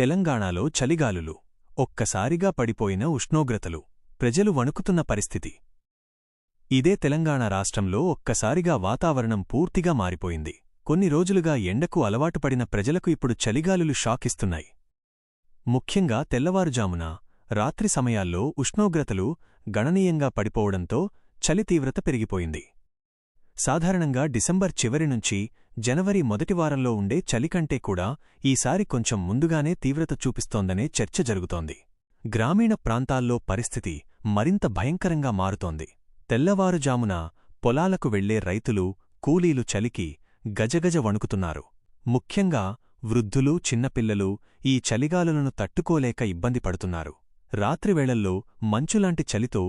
తెలంగాణలో చలిగాలులు ఒక్కసారిగా పడిపోయిన ఉష్ణోగ్రతలు ప్రజలు వణుకుతున్న పరిస్థితి. ఇదే తెలంగాణ రాష్ట్రంలో ఒక్కసారిగా వాతావరణం పూర్తిగా మారిపోయింది. కొన్ని రోజులుగా ఎండకు అలవాటుపడిన ప్రజలకు ఇప్పుడు చలిగాలులు షాకిస్తున్నాయి. ముఖ్యంగా తెల్లవారుజామున రాత్రి సమయాల్లో ఉష్ణోగ్రతలు గణనీయంగా పడిపోవడంతో చలి తీవ్రత పెరిగిపోయింది. సాధారణంగా డిసెంబర్ చివరి నుంచి జనవరి మొదటి వారంలో ఉండే చలికంటే కూడా ఈసారి కొంచెం ముందుగానే తీవ్రత చూపిస్తోందనే చర్చ జరుగుతోంది. గ్రామీణ ప్రాంతాల్లో పరిస్థితి మరింత భయంకరంగా మారుతోంది. తెల్లవారుజామున పొలాలకు వెళ్ళే రైతులు కూలీలు చలికి గజగజ వణుకుతున్నారు. ముఖ్యంగా వృద్ధులు చిన్నపిల్లలు ఈ చలిగాలులను తట్టుకోలేక ఇబ్బంది పడుతున్నారు. రాత్రివేళల్లో మంచులాంటి చలితో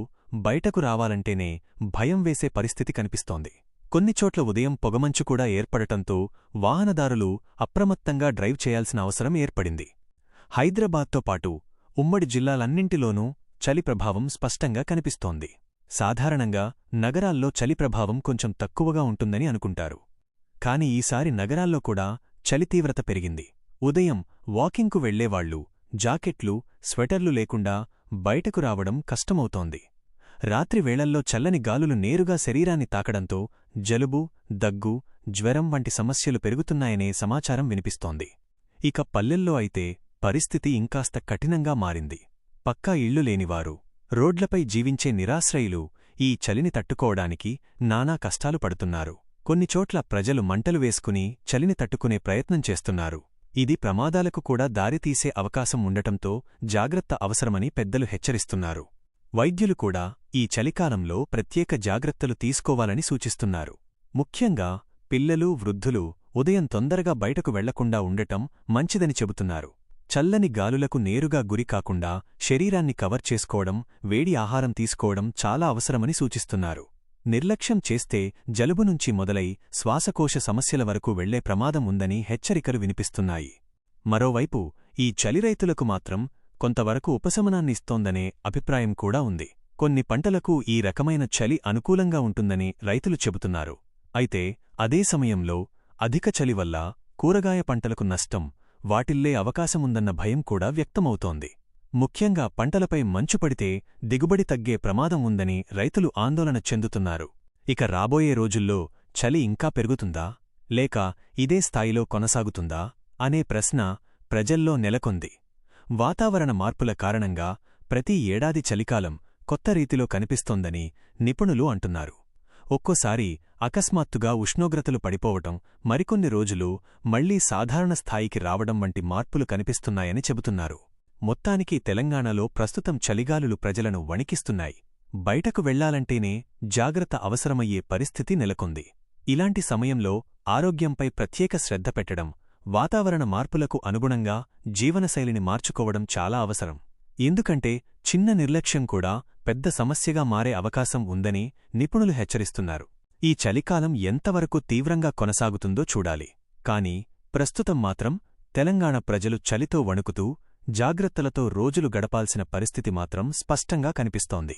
బయటకు రావాలంటేనే భయం వేసే పరిస్థితి కనిపిస్తోంది. కొన్ని చోట్ల ఉదయం పొగమంచు కూడా ఏర్పడటంతో వాహనదారులు అప్రమత్తంగా డ్రైవ్ చేయాల్సిన అవసరం ఏర్పడింది. హైదరాబాద్తో పాటు ఉమ్మడి జిల్లాలన్నింటిలోనూ చలి ప్రభావం స్పష్టంగా కనిపిస్తోంది. సాధారణంగా నగరాల్లో చలి ప్రభావం కొంచెం తక్కువగా ఉంటుందని అనుకుంటారు. కాని ఈసారి నగరాల్లో కూడా చలి తీవ్రత పెరిగింది. ఉదయం వాకింగ్కు వెళ్ళేవాళ్ళు జాకెట్లు స్వెటర్లు లేకుండా బయటకు రావడం కష్టమవుతోంది. రాత్రివేళల్లో చల్లని గాలులు నేరుగా శరీరాన్ని తాకడంతో జలుబు దగ్గు జ్వరం వంటి సమస్యలు పెరుగుతున్నాయనే సమాచారం వినిపిస్తోంది. ఇక పల్లెల్లో అయితే పరిస్థితి ఇంకాస్త కఠినంగా మారింది. పక్కా ఇళ్ళు లేనివారు రోడ్లపై జీవించే నిరాశ్రయులు ఈ చలిని తట్టుకోవడానికి నానా కష్టాలు పడుతున్నారు. కొన్నిచోట్ల ప్రజలు మంటలు వేసుకుని చలిని తట్టుకునే ప్రయత్నం చేస్తున్నారు. ఇది ప్రమాదాలకు కూడా దారితీసే అవకాశం ఉండటంతో జాగ్రత్త అవసరమని పెద్దలు హెచ్చరిస్తున్నారు. వైద్యులు కూడా ఈ చలికాలంలో ప్రత్యేక జాగ్రత్తలు తీసుకోవాలని సూచిస్తున్నారు. ముఖ్యంగా పిల్లలు వృద్ధులు ఉదయం తొందరగా బయటకు వెళ్ళకుండా ఉండటం మంచిదని చెబుతున్నారు. చల్లని గాలులకు నేరుగా గురికాకుండా శరీరాన్ని కవర్ చేసుకోవడం వేడి ఆహారం తీసుకోవడం చాలా అవసరమని సూచిస్తున్నారు. నిర్లక్ష్యం చేస్తే జలుబు నుంచి మొదలై శ్వాసకోశ సమస్యల వరకు వెళ్ళే ప్రమాదం ఉందని హెచ్చరికలు వినిపిస్తున్నాయి. మరోవైపు ఈ చలిరైతులకు మాత్రం కొంతవరకు ఉపశమనాన్నిస్తోందనే అభిప్రాయం కూడా ఉంది. కొన్ని పంటలకు ఈ రకమైన చలి అనుకూలంగా ఉంటుందని రైతులు చెబుతున్నారు. అయితే అదే సమయంలో అధిక చలి వల్ల కూరగాయ పంటలకు నష్టం వాటిల్లే అవకాశముందన్న భయం కూడా వ్యక్తమవుతోంది. ముఖ్యంగా పంటలపై మంచు పడితే దిగుబడి తగ్గే ప్రమాదం ఉందని రైతులు ఆందోళన చెందుతున్నారు. ఇక రాబోయే రోజుల్లో చలి ఇంకా పెరుగుతుందా? లేక ఇదే స్థాయిలో కొనసాగుతుందా? అనే ప్రశ్న ప్రజల్లో నెలకొంది. వాతావరణ మార్పుల కారణంగా ప్రతి ఏడాది చలికాలం కొత్త రీతిలో కనిపిస్తోందని నిపుణులు అంటున్నారు. ఒక్కోసారి అకస్మాత్తుగా ఉష్ణోగ్రతలు పడిపోవటం మరికొన్ని రోజులు మళ్ళీ సాధారణ స్థాయికి రావడం వంటి మార్పులు కనిపిస్తున్నాయని చెబుతున్నారు. మొత్తానికి తెలంగాణలో ప్రస్తుతం చలిగాలులు ప్రజలను వణికిస్తున్నాయి. బయటకు వెళ్ళాలంటేనే జాగ్రత్త అవసరమయ్యే పరిస్థితి నెలకొంది. ఇలాంటి సమయంలో ఆరోగ్యంపై ప్రత్యేక శ్రద్ధ పెట్టడం వాతావరణ మార్పులకు అనుగుణంగా జీవనశైలిని మార్చుకోవడం చాలా అవసరం. ఎందుకంటే చిన్న నిర్లక్ష్యం కూడా పెద్ద సమస్యగా మారే అవకాశం ఉందని నిపుణులు హెచ్చరిస్తున్నారు. ఈ చలికాలం ఎంతవరకు తీవ్రంగా కొనసాగుతుందో చూడాలి. కాని ప్రస్తుతం మాత్రం తెలంగాణ ప్రజలు చలితో వణుకుతూ జాగ్రత్తలతో రోజులు గడపాల్సిన పరిస్థితి మాత్రం స్పష్టంగా కనిపిస్తోంది.